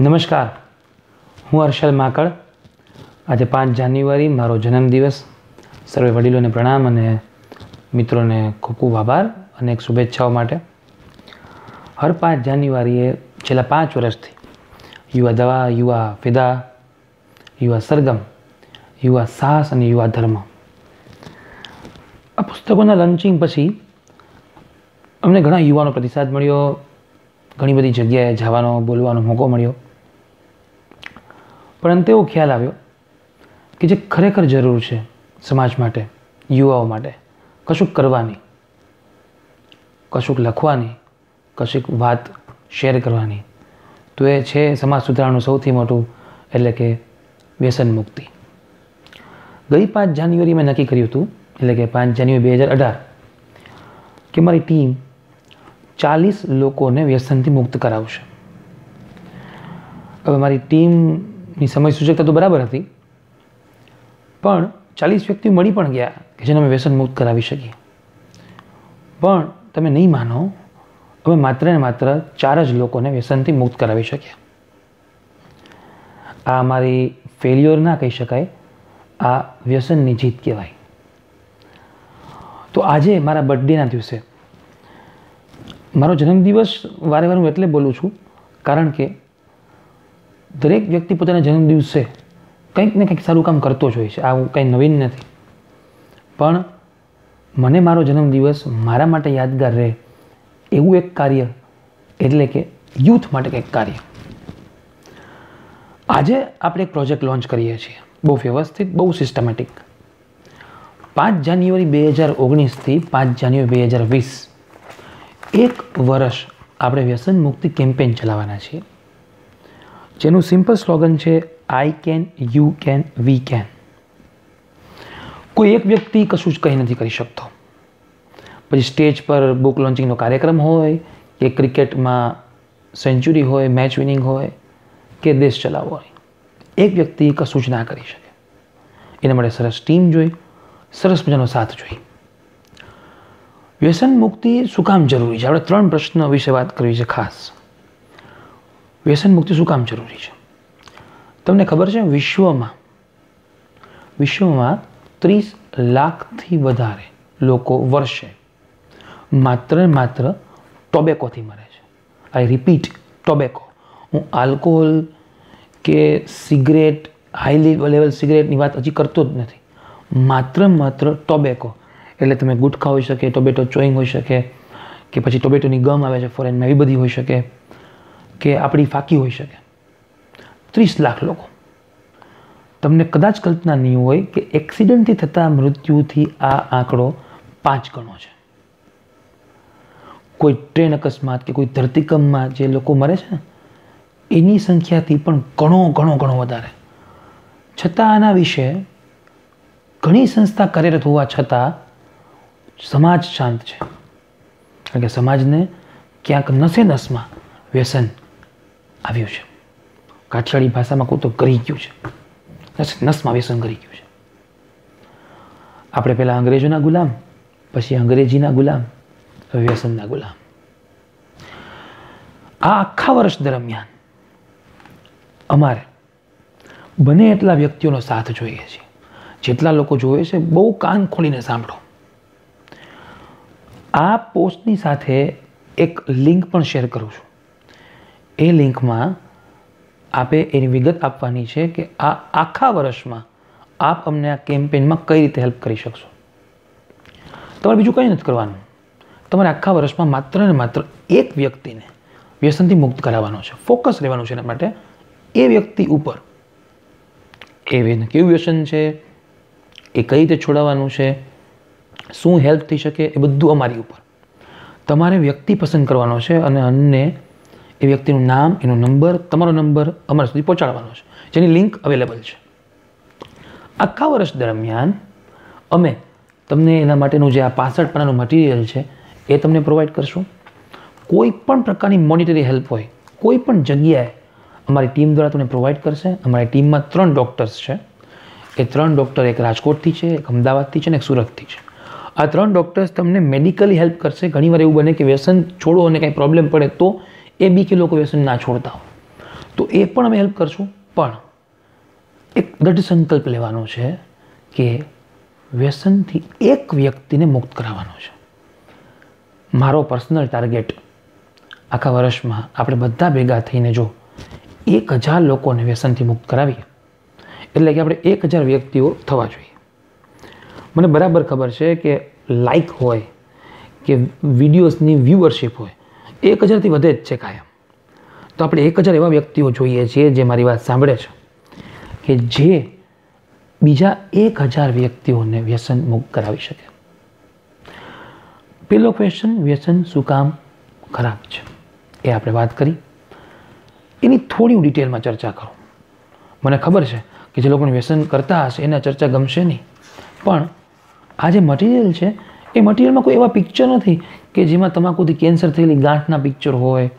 નમસ્કાર. હું હર્ષલ માકડ. આજે પાંચ જાન્યુઆરી, મારો જન્મદિવસ. સર્વે વડીલોને પ્રણામ અને મિત્રોને ખૂબ ખૂબ આભાર અને એક શુભેચ્છાઓ માટે. હર પાંચ જાન્યુઆરીએ છેલ્લા પાંચ વર્ષથી યુવા દવા, યુવા ફિદા, યુવા સરગમ, યુવા સાહસ અને યુવા ધર્મ. આ પુસ્તકોના લોન્ચિંગ પછી અમને ઘણા યુવાનો પ્રતિસાદ મળ્યો. ઘણી બધી જગ્યાએ જવાનો, બોલવાનો મોકો મળ્યો. પણ અંતે એવો ખ્યાલ આવ્યો કે જે ખરેખર જરૂર છે સમાજ માટે, યુવાઓ માટે. કશુંક કરવાની, કશુંક લખવાની, કશુંક વાત શેર કરવાની. તો એ છે સમાજ સુધારણનું સૌથી મોટું એટલે કે વ્યસન મુક્તિ. ગઈ પાંચ જાન્યુઆરી મેં નક્કી કર્યું હતું, એટલે કે પાંચ જાન્યુઆરી બે હજાર અઢાર, કે મારી ટીમ ચાલીસ લોકોને વ્યસનથી મુક્ત કરાવશે. હવે મારી ટીમની સમય સૂચકતા તો બરાબર હતી. પણ ચાલીસ વ્યક્તિ મળી પણ ગયા કે જેને અમે વ્યસન મુક્ત કરાવી શકીએ. પણ તમે નહીં માનો, અમે માત્ર ને માત્ર ચાર જ લોકોને વ્યસનથી મુક્ત કરાવી શક્યા. આ અમારી ફેલ્યોર ના કહી શકાય, આ વ્યસનની જીત કહેવાય. તો આજે મારા બર્થડેના દિવસે, મારો જન્મદિવસ વારે વારે હું એટલે બોલું છું, કારણ કે દરેક વ્યક્તિ પોતાના જન્મદિવસે કંઈક ને કંઈક સારું કામ કરતો જ હોય છે. આવું કંઈ નવીન નથી. પણ મને મારો જન્મદિવસ મારા માટે યાદગાર રહે એવું એક કાર્ય, એટલે કે યુથ માટે કંઈક કાર્ય. આજે આપણે એક પ્રોજેક્ટ લોન્ચ કરીએ છીએ. બહુ વ્યવસ્થિત, બહુ સિસ્ટમેટિક પાંચ જાન્યુઆરી બે હજાર ઓગણીસથી પાંચ જાન્યુઆરી બે હજાર વીસ. એક વર્ષ આપણે વ્યસન મુક્તિ કેમ્પેન ચલાવવાના છીએ. જેનું સિમ્પલ સ્લોગન છે I can you can we can કોઈ એક વ્યક્તિ કશું જ કંઈ નથી કરી શકતો. પછી સ્ટેજ પર બુક લોન્ચિંગનો કાર્યક્રમ હોય, કે ક્રિકેટમાં સેન્ચુરી હોય મેચ વિનિંગ હોય, કે દેશ ચલાવવો હોય. એક વ્યક્તિ કશું જ ના કરી શકે. એના માટે સરસ ટીમ જોઈ, સરસ મજાનો સાથ જોઈ. વ્યસન મુક્તિ શું કામ જરૂરી છે? આપણે ત્રણ પ્રશ્નો વિશે વાત કરવી છે ખાસ. વ્યસન મુક્તિ શું કામ જરૂરી છે? તમને ખબર છે વિશ્વમાં વિશ્વમાં ત્રીસ લાખથી વધારે લોકો વર્ષે માત્ર ને માત્ર ટોબેકોથી મરે છે. I repeat tobacco. હું આલ્કોહોલ કે સિગરેટ હાઈ લેવલ સિગરેટની વાત હજી કરતો જ નથી. માત્ર માત્ર ટોબેકો. એટલે તમે ગુટખા હોઈ શકે, ટોબેટો ચોઈંગ હોઈ શકે, કે પછી ટોબેટોની ગમ આવે છે ફોરેનમાં એવી બધી હોઈ શકે. કે આપણી ફાકી હોઈ શકે. ત્રીસ લાખ લોકો. તમને કદાચ કલ્પના નહીં હોય કે એક્સિડન્ટથી થતા મૃત્યુથી આ આંકડો પાંચ ગણો છે. કોઈ ટ્રેન અકસ્માત કે કોઈ ધરતીકંપમાં જે લોકો મરે છે એની સંખ્યાથી પણ ઘણો ઘણો ઘણો વધારે. છતાં આના વિશે ઘણી સંસ્થા કાર્યરત હોવા છતાં સમાજ શાંત છે. કારણ કે સમાજને ક્યાંક નસે નસમાં વ્યસન આવ્યું છે. કાઠિયાવાડી ભાષામાં કહું તો કરી ગયું છે. નસ નસમાં વ્યસન કરી ગયું છે. આપણે પહેલાં અંગ્રેજોના ગુલામ, પછી અંગ્રેજીના ગુલામ વ્યસનના ગુલામ. આ આખા વર્ષ દરમિયાન અમારે બને એટલા વ્યક્તિઓનો સાથ જોઈએ છીએ જેટલા લોકો જોવે છે, બહુ કાન ખોલીને સાંભળો. આ પોસ્ટની સાથે એક લિંક પણ શેર કરું છું. એ લિંકમાં આપે એની વિગત આપવાની છે કે આ આખા વર્ષમાં આપ અમને આ કેમ્પેનમાં કઈ રીતે હેલ્પ કરી શકશો? તમારે બીજું કંઈ નથી કરવાનું. તમારે આખા વર્ષમાં માત્ર ને માત્ર એક વ્યક્તિને વ્યસનથી મુક્ત કરાવવાનો છે. ફોકસ રહેવાનું છે એના માટે એ વ્યક્તિ ઉપર. એ કેવું વ્યસન છે? એ કઈ રીતે છોડાવવાનું છે? શું હેલ્પ થઈ શકે? એ બધું અમારી ઉપર. તમારે વ્યક્તિ પસંદ કરવાનો છે અને અમને એ વ્યક્તિનું નામ, એનો નંબર, તમારો નંબર અમારા સુધી પહોંચાડવાનો છે. જેની લિંક અવેલેબલ છે. આખા વર્ષ દરમિયાન અમે તમને એના માટેનું જે આ પાસઠ પાનાનું મટીરિયલ છે, એ તમને પ્રોવાઈડ કરશું. કોઈ પણ પ્રકારની મોનિટરી હેલ્પ હોય, કોઈ પણ જગ્યાએ અમારી ટીમ દ્વારા તમને પ્રોવાઈડ કરશે. અમારી ટીમમાં ત્રણ ડૉક્ટર્સ છે. એ ત્રણ ડૉક્ટર એક રાજકોટથી છે, એક અમદાવાદથી છે અને એક સુરતથી છે. આ ત્રણ ડૉક્ટર્સ તમને મેડિકલી હેલ્પ કરશે. ઘણીવાર એવું બને કે વ્યસન છોડો અને કાંઈ પ્રોબ્લેમ પડે તો એ બી કે લોકો વ્યસન ના છોડતા હોય. તો એ પણ અમે હેલ્પ કરશું. પણ એક દૃઢ સંકલ્પ લેવાનો છે કે વ્યસનથી એક વ્યક્તિને મુક્ત કરાવવાનો છે. મારો પર્સનલ ટાર્ગેટ આખા વર્ષમાં આપણે બધા ભેગા થઈને જો એક હજાર લોકોને વ્યસનથી મુક્ત કરાવીએ, એટલે કે આપણે એક હજાર વ્યક્તિઓ થવા જોઈએ. મને બરાબર ખબર છે કે લાઈક હોય, કે વિડીયોઝની વ્યુઅરશીપ હોય એક હજારથી વધે જ છે કાયમ. તો આપણે એક હજાર એવા વ્યક્તિઓ જોઈએ છીએ જે મારી વાત સાંભળે છે કે જે બીજા એક હજાર વ્યક્તિઓને વ્યસન મુક્ત કરાવી શકે. પેલો ક્વેશ્ચન વ્યસન શું કામ ખરાબ છે? એ આપણે વાત કરી. એની થોડી હું ડિટેલમાં ચર્ચા કરું. મને ખબર છે કે જે લોકોને વ્યસન કરતા હશે, એને ચર્ચા ગમશે નહીં. પણ આ જે મટીરિયલ છે, એ મટીરિયલમાં કોઈ એવા પિક્ચર નથી કે જેમાં તમાકુથી કેન્સર થયેલી ગાંઠના પિક્ચર હોય,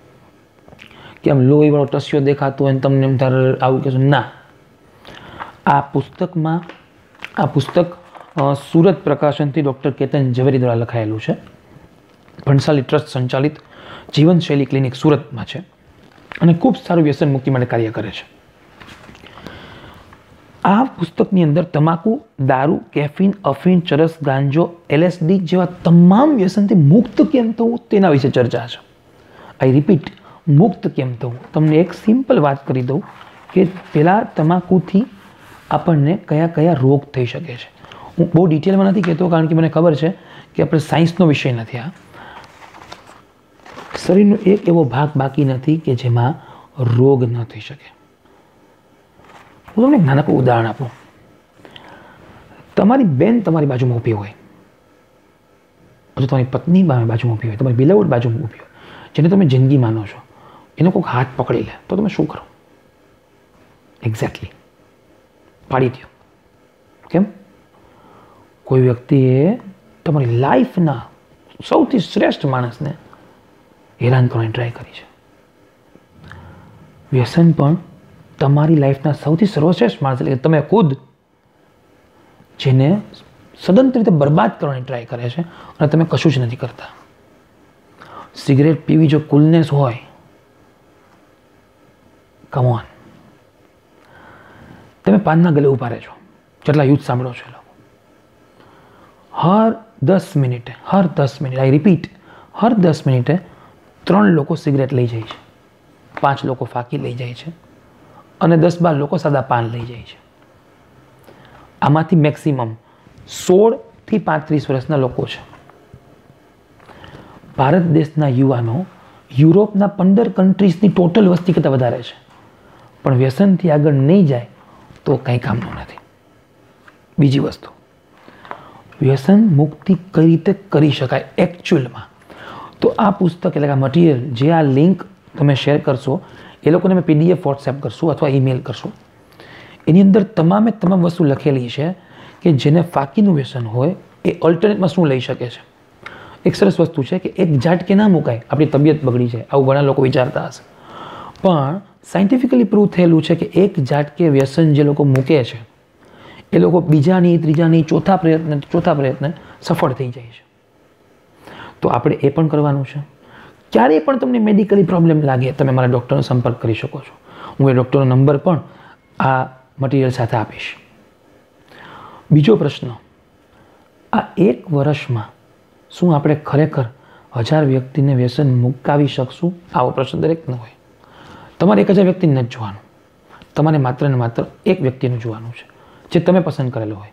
કે આમ લોહીવાળો ટસ્યો દેખાતો હોય તમને એમ તારે આવું કહેશો, ના. આ પુસ્તકમાં, આ પુસ્તક સુરત પ્રકાશનથી ડૉક્ટર કેતન ઝવેરી દ્વારા લખાયેલું છે. ભણસાલી ટ્રસ્ટ સંચાલિત જીવનશૈલી ક્લિનિક સુરતમાં છે. અને ખૂબ સારું વ્યસન મુક્તિ માટે કાર્ય કરે છે. આ પુસ્તકની અંદર તમાકુ, દારૂ, કેફીન અફીન ચરસ, ગાંજો, એલએસડી જેવા તમામ વ્યસનથી મુક્ત કેમ થવું તેના વિશે ચર્ચા છે. આઈ રિપીટ મુક્ત કેમ થવું? તમને એક સિમ્પલ વાત કરી દઉં કે પહેલાં તમાકુથી આપણને કયા કયા રોગ થઈ શકે છે. હું બહુ ડિટેલમાં નથી કહેતો કારણ કે મને ખબર છે કે આપણે સાયન્સનો વિષય નથી આ. શરીરનો એક એવો ભાગ બાકી નથી કે જેમાં રોગ ન થઈ શકે. હું તમને નાનકડું ઉદાહરણ આપું. તમારી બેન તમારી બાજુમાં ઊભી હોય. અથવા તમારી પત્ની બાજુમાં ઊભી હોય. તમારી બિલાવડ બાજુમાં ઊભી હોય. જેને તમે જિંદગી માનો છો. એનો કોઈક હાથ પકડી લે. તો તમે શું કરો? એક્ઝેક્ટલી પાડી દો કેમ? કોઈ વ્યક્તિએ તમારી લાઈફના સૌથી શ્રેષ્ઠ માણસને હેરાન કરવાની ટ્રાય કરી છે. વ્યસન પણ તમારી લાઈફના સૌથી સર્વશ્રેષ્ઠ માણસ એટલે તમે ખુદ જેને સદંતર રીતે બરબાદ કરવાની ટ્રાય કરે છે અને તમે કશું જ નથી કરતા. સિગરેટ પીવી જો કુલનેસ હોય કમોન તમે પાનના ગલે ઊભા રહેજો. જેટલા યુથ સાંભળો છો લોકો. હર દસ મિનિટે, હર દસ મિનિટ આઈ રિપીટ હર દસ મિનિટે ત્રણ લોકો સિગરેટ લઈ જાય છે. પાંચ લોકો ફાંકી લઈ જાય છે. અને દસ બાર લોકો સાદા પાન લઈ જાય છે. આમાંથી મેક્સિમમ સોળથી પાંત્રીસ વર્ષના લોકો છે. ભારત દેશના યુવાનો યુરોપના પંદર કન્ટ્રીઝની ટોટલ વસ્તી કરતાં વધારે છે. પણ વ્યસનથી આગળ નહીં જાય તો કંઈ કામનું નથી. બીજી વસ્તુ, વ્યસન મુક્તિ કઈ રીતે કરી શકાય એકચ્યુઅલમાં તો આ પુસ્તક એટલે કે મટીરિયલ જે આ લિંક તમે શેર કરશો એ લોકોને મેં પીડીએફ વોટ્સએપ કરશું અથવા ઈમેલ કરશું. એની અંદર તમામે તમામ વસ્તુ લખેલી છે કે જેને ફાકીનું વ્યસન હોય એ ઓલ્ટરનેટમાં શું લઈ શકે છે. એક સરસ વસ્તુ છે કે એક ઝાટકે ના મુકાય, આપણી તબિયત બગડી જાય, આવું ઘણા લોકો વિચારતા હશે. પણ સાયન્ટિફિકલી પ્રૂવ થયેલું છે કે એક ઝાટકે વ્યસન જે લોકો મૂકે છે, એ લોકો બીજાની, ત્રીજાની ચોથા પ્રયત્ન ચોથા પ્રયત્ન સફળ થઈ જાય છે. તો આપણે એ પણ કરવાનું છે. ક્યારેય પણ તમને મેડિકલી પ્રોબ્લેમ લાગે, તમે મારા ડૉક્ટરનો સંપર્ક કરી શકો છો. હું એ ડૉક્ટરનો નંબર પણ આ મટીરિયલ સાથે આપીશ. બીજો પ્રશ્ન, આ એક વર્ષમાં શું આપણે ખરેખર હજાર વ્યક્તિને વ્યસન મુકાવી શકશું? આવો પ્રશ્ન દરેકનો હોય. તમારે એક હજાર વ્યક્તિને નથી જોવાનું. તમારે માત્ર ને માત્ર એક વ્યક્તિનું જોવાનું છે, જે તમે પસંદ કરેલો હોય.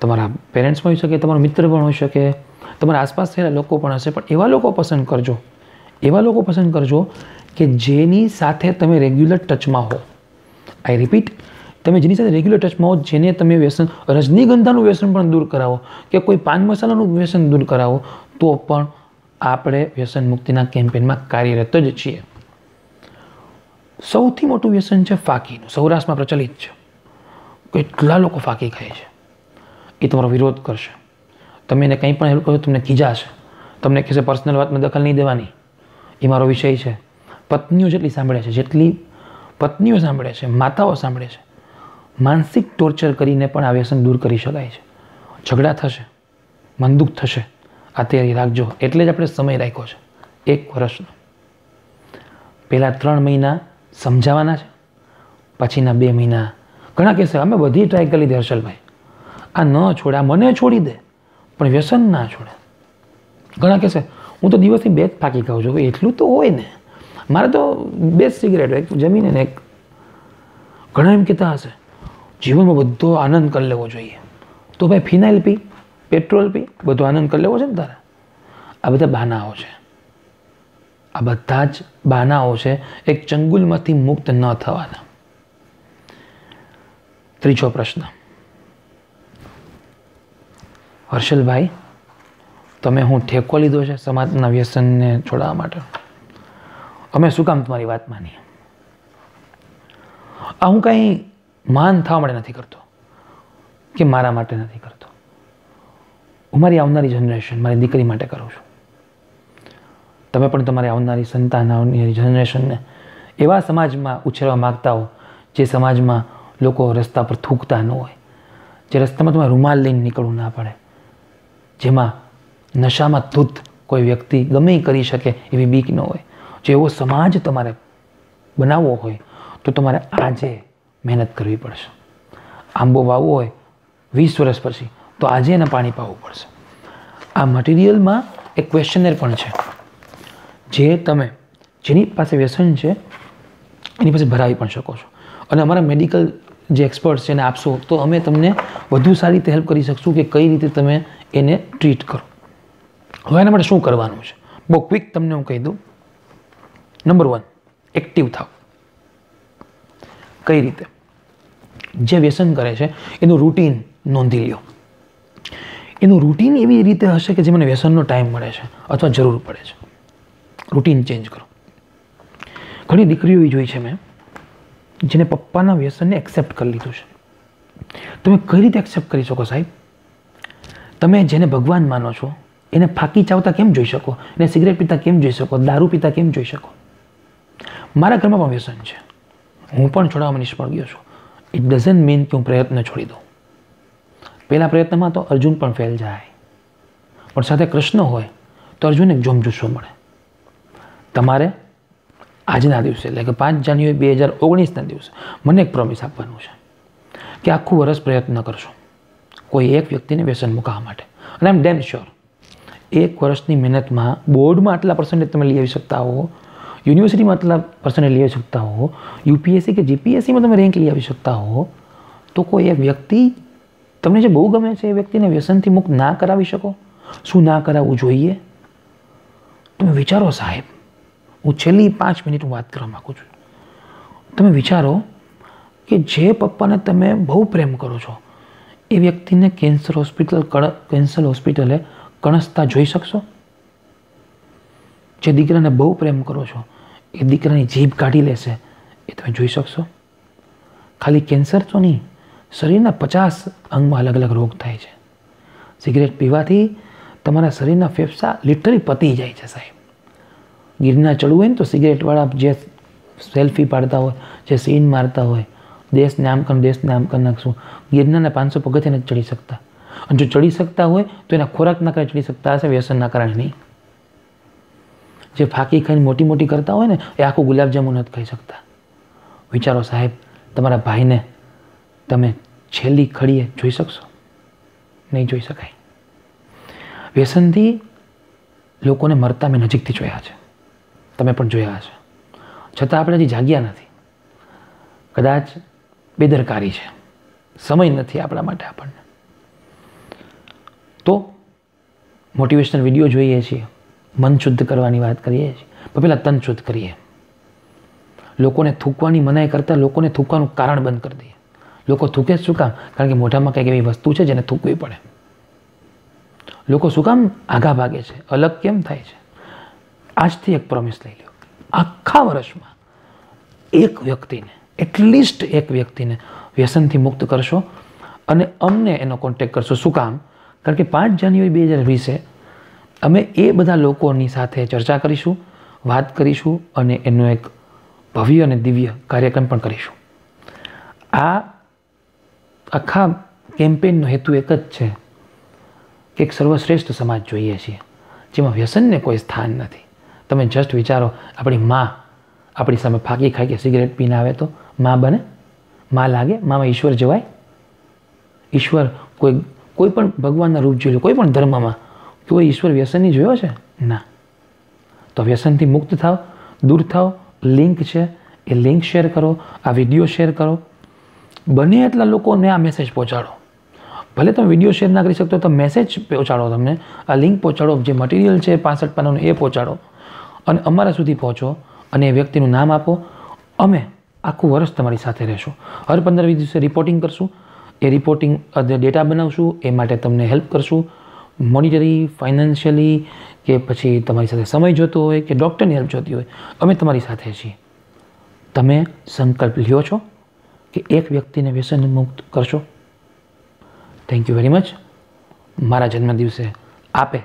તમારા પેરેન્ટ્સ હોઈ શકે, તમારો મિત્ર પણ હોઈ શકે, તમારા આસપાસ થયેલા લોકો પણ હશે, પણ એવા લોકો પસંદ કરજો એવા લોકો પસંદ કરજો કે જેની સાથે તમે રેગ્યુલર ટચમાં હો. આઈ રિપીટ તમે જેની સાથે રેગ્યુલર ટચમાં હો, જેને તમે વ્યસન, રજનીગંધાનું વ્યસન પણ દૂર કરાવો કે કોઈ પાન મસાલાનું વ્યસન દૂર કરાવો, તો પણ આપણે વ્યસન મુક્તિના કેમ્પેનમાં કાર્યરત જ છીએ. સૌથી મોટું વ્યસન છે ફાકીનું. સૌરાષ્ટ્રમાં પ્રચલિત છે. કેટલા લોકો ફાકી ખાય છે? એ તમારો વિરોધ કરશે. તમે એને કંઈ પણ હેલ્પ કરો તમને ખીજાશે તમને કહેશે પર્સનલ વાતમાં દખલ નહીં દેવાની. એ મારો વિષય છે. પત્નીઓ જેટલી સાંભળે છે, જેટલી પત્નીઓ સાંભળે છે, માતાઓ સાંભળે છે, માનસિક ટોર્ચર કરીને પણ આ વ્યસન દૂર કરી શકાય છે. ઝઘડા થશે મનદુખ થશે, આ તૈયારી રાખજો. એટલે જ આપણે સમય રાખ્યો છે. એક વર્ષનો. પહેલાં ત્રણ મહિના સમજાવવાના છે, પછીના બે મહિના. ઘણા કહેશે અમે બધી ટ્રાય કરી લીધી હર્ષલભાઈ. આ ન છોડે, આ મને છોડી દે, પણ વ્યસન ના છોડે. ઘણા કહેશે હું તો દિવસથી બે જ પાકી ખાઉં છું. એટલું તો હોય ને. મારે તો બે સિગરેટ, એક જમીને ને એક ઘણા એમ કહેતા હશે, જીવનમાં બધો આનંદ કરી લેવો જોઈએ. તો ભાઈ ફિનાઇલ પી, પેટ્રોલ પી, બધો આનંદ કરી લેવો છે ને તારે? આ બધા બહાનાઓ છે. આ બધા જ બહાનાઓ છે. એક ચંગુલમાંથી મુક્ત ન થવાના. ત્રીજો પ્રશ્ન. હર્ષલભાઈ તમે હું ઠેકો લીધો છે સમાજના વ્યસનને છોડાવવા માટે? અમે શું કામ તમારી વાત માનીએ? આ હું કાંઈ માન થવા માટે નથી કરતો, કે મારા માટે નથી કરતો. હું મારી આવનારી જનરેશન, મારી દીકરી માટે કરું છું. તમે પણ તમારી આવનારી સંતાન, આવનારી જનરેશનને એવા સમાજમાં ઉછેરવા માગતા હો, જે સમાજમાં લોકો રસ્તા પર થૂકતા ન હોય, જે રસ્તામાં તમારે રૂમાલ લઈને નીકળવું ના પડે, જેમાં નશામાં ધૂત કોઈ વ્યક્તિ ગમે કરી શકે એવી બીક ન હોય. જો એવો સમાજ તમારે બનાવવો હોય, તો તમારે આજે મહેનત કરવી પડશે. આંબો વાવવો હોય, વીસ વર્ષ પછી, તો આજે એને પાણી પાવું પડશે. આ મટીરિયલમાં એક ક્વેશ્ચનર પણ છે. જે તમે જેની પાસે વ્યસન છે, એની પાસે ભરાવી પણ શકો છો. અને અમારા મેડિકલ જે એક્સપર્ટ્સ છે એને આપશો, તો અમે તમને વધુ સારી રીતે હેલ્પ કરી શકશું કે કઈ રીતે તમે એને ટ્રીટ કરો. હવે એના માટે શું કરવાનું છે? બહુ ક્વિક તમને હું કહી દઉં. નંબર વન એક્ટિવ થાવ. કઈ રીતે? જે વ્યસન કરે છે, એનું રૂટીન નોંધી લ્યો. એનું રૂટીન એવી રીતે હશે કે જે મને વ્યસનનો ટાઈમ મળે છે અથવા જરૂર પડે છે. રૂટીન ચેન્જ કરો. ઘણી દીકરીઓ એવી જોઈ છે મેં, જેને પપ્પાના વ્યસનને એક્સેપ્ટ કરી લીધું છે. તમે કઈ રીતે એક્સેપ્ટ કરી શકો સાહેબ? તમે જેને ભગવાન માનો છો એને ફાંકી ચાવતા કેમ જોઈ શકો? એને સિગરેટ પીતા કેમ જોઈ શકો? દારૂ પીતા કેમ જોઈ શકો? મારા ઘરમાં પણ વ્યસન છે. હું પણ છોડાવવામાં નિષ્ફળ ગયો છું. ઇટ ડઝન્ટ મીન કે હું પ્રયત્ન છોડી દઉં. પહેલા પ્રયત્નમાં તો અર્જુન પણ ફેલ જાય. પણ સાથે કૃષ્ણ હોય, તો અર્જુનને જોમજુસ્સો મળે. તમારે આજના દિવસે, એટલે કે પાંચ જાન્યુઆરી બે હજાર ઓગણીસના દિવસે, મને એક પ્રોમિસ આપવાનું છે કે આખું વર્ષ પ્રયત્ન કરશો. કોઈ એક વ્યક્તિને વ્યસન મૂકવા માટે. અને આઈ એમ ડેમ શ્યોર એક વર્ષની મહેનતમાં બોર્ડમાં આટલા પર્સન્ટેજ તમે લઈ આવી શકતા હો યુનિવર્સિટીમાં આટલા પર્સન્ટેજ લઈ આવી શકતા હો યુપીએસસી કે જીપીએસસીમાં તમે રેન્ક લઈ આવી શકતા હો, તો કોઈ એક વ્યક્તિ તમને જે બહુ ગમે છે એ વ્યક્તિને વ્યસનથી મુક્ત ના કરાવી શકો? શું ના કરાવવું જોઈએ? તમે વિચારો સાહેબ, હું છેલ્લી પાંચ મિનિટ વાત કરવા માગું છું. તમે વિચારો કે જે પપ્પાને તમે બહુ પ્રેમ કરો છો, એ વ્યક્તિને કેન્સર હોસ્પિટલ કેન્સર હોસ્પિટલે કણસતા જોઈ શકશો? જે દીકરાને બહુ પ્રેમ કરો છો, એ દીકરાની જીભ કાઢી લેશે, એ તમે જોઈ શકશો? ખાલી કેન્સર તો નહીં, શરીરના પચાસ અંગમાં અલગ અલગ રોગ થાય છે. સિગરેટ પીવાથી તમારા શરીરના ફેફસા લિટરલી પતી જાય છે સાહેબ. ગિરના ચડવું હોય ને તો સિગરેટવાળા જે સેલ્ફી પાડતા હોય, જે સીન મારતા હોય, દેશને આમ કર, દેશને આમ કરી નાખશું. ગિરનારના પાંચસો પગથિયા નથી ચડી શકતા. અને જો ચડી શકતા હોય, તો એના ખોરાકના કારણે ચડી શકતા હશે વ્યસનના કારણે નહીં. જે ફાંકી ખાઈને મોટી મોટી કરતા હોય ને, એ આખું ગુલાબજાંબુ નથી ખાઈ શકતા. વિચારો સાહેબ, તમારા ભાઈને તમે છેલ્લી ખડીએ જોઈ શકશો? નહીં જોઈ શકાય. વ્યસનથી લોકોને મરતા મેં નજીકથી જોયા છે. તમે પણ જોયા હશે. છતાં આપણે હજી જાગ્યા નથી. કદાચ બેદરકારી છે. સમય નથી આપણા માટે આપણને. તો મોટિવેશનલ વીડિયો જોઈએ છીએ. મન શુદ્ધ કરવાની વાત કરીએ છીએ. પણ પહેલાં તન શુદ્ધ કરીએ. લોકોને થૂકવાની મનાઈ કરતાં લોકોને થૂકવાનું કારણ બંધ કરી દઈએ. લોકો થૂકે શું કામ? કારણ કે મોઢામાં કંઈક એવી વસ્તુ છે જેને થૂકવી પડે. લોકો શું કામ? આઘા ભાગે છે. અલગ કેમ થાય છે? આજથી એક પ્રોમિસ લઈ લો આખા વર્ષમાં એક વ્યક્તિને એટલીસ્ટ એક વ્યક્તિને વ્યસનથી મુક્ત કરશો અને અમને એનો કોન્ટેક કરશો. શું કામ? કારણ કે પાંચ જાન્યુઆરી બે હજાર વીસે અમે એ બધા લોકોની સાથે ચર્ચા કરીશું, વાત કરીશું અને એનો એક ભવ્ય અને દિવ્ય કાર્યક્રમ પણ કરીશું. આ આખા કેમ્પેનનો હેતુ એક જ છે કે એક સર્વશ્રેષ્ઠ સમાજ જોઈએ છીએ, જેમાં વ્યસનને કોઈ સ્થાન નથી. તમે જસ્ટ વિચારો, આપણી મા આપણી સામે ફાંકી ખાઈ કે સિગરેટ પીને આવે તો, મા બને? માં લાગે? મામાં ઈશ્વર જવાય? ઈશ્વર કોઈ કોઈ પણ ભગવાનના રૂપ જોઈ કોઈ પણ ધર્મમાં કોઈ ઈશ્વર વ્યસનની જોયો છે? ના. તો વ્યસનથી મુક્ત થાવ, દૂર થાવ, લિંક છે, એ લિંક શેર કરો, આ વીડિયો શેર કરો. બને એટલા લોકોને આ મેસેજ પહોંચાડો. ભલે તમે વીડિયો શેર ના કરી શકતો તો મેસેજ પહોંચાડો તમને. આ લિંક પહોંચાડો, જે મટીરિયલ છે, પાસઠ પાનાનું, એ પહોંચાડો. અને અમારા સુધી પહોંચો અને એ વ્યક્તિનું નામ આપો. અમે આખું વર્ષ તમારી સાથે રહેશું. હર પંદર વીસ દિવસે રિપોર્ટિંગ કરશું. એ રિપોર્ટિંગ ડેટા બનાવશું, એ માટે તમને હેલ્પ કરશું. મોનિટરી ફાઇનાન્શિયલી કે પછી તમારી સાથે સમય જોતો હોય કે ડૉક્ટરની હેલ્પ જોતી હોય, અમે તમારી સાથે છીએ. તમે સંકલ્પ લ્યો છો કે એક વ્યક્તિને વ્યસન મુક્ત કરશો. થેન્ક યુ વેરી મચ મારા જન્મદિવસે આપે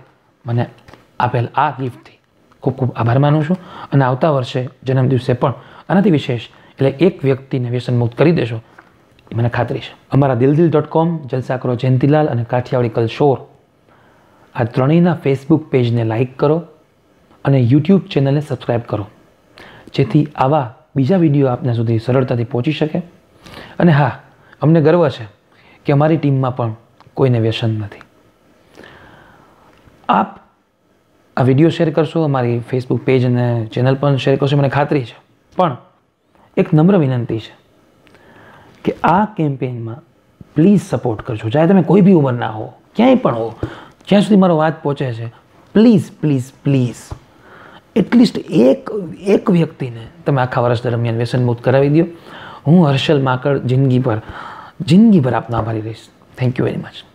મને આપેલ આ ગિફ્ટથી ખૂબ ખૂબ આભાર માનું છું અને આવતા વર્ષે જન્મદિવસે પણ આનાથી વિશેષ એટલે એક વ્યક્તિને વ્યસન મુક્ત કરી દેશો. એ મને ખાતરી છે અમારા દિલદિલ ડોટ કોમ જલસા કરો જયંતિલાલ અને કાઠિયાવાડી કલશોર આ ત્રણેયના ફેસબુક પેજને લાઇક કરો અને યુટ્યુબ ચેનલને સબસ્ક્રાઈબ કરો. જેથી આવા બીજા વીડિયો આપના સુધી સરળતાથી પહોંચી શકે. અને હા, અમને ગર્વ છે કે અમારી ટીમમાં પણ કોઈને વ્યસન નથી. આપ આ વીડિયો શેર કરશો, અમારી ફેસબુક પેજ અને ચેનલ પણ શેર કરશો મને ખાતરી છે. પણ એક નમ્ર વિનંતી છે. કે આ કેમ્પેઇનમાં પ્લીઝ સપોર્ટ કરજો. ચાહે તમે કોઈ બી ઉંમરના હો, ક્યાંય પણ હો, જ્યાં સુધી મારો વાત પહોંચે છે, પ્લીઝ પ્લીઝ પ્લીઝ. એટલીસ્ટ એક એક વ્યક્તિને તમે આખા વર્ષ દરમિયાન વ્યસનમુક્ત કરાવી દો. હું હર્ષલ માકડ જિંદગી પર, જિંદગી આપનો આભારી રહીશ. Thank you very much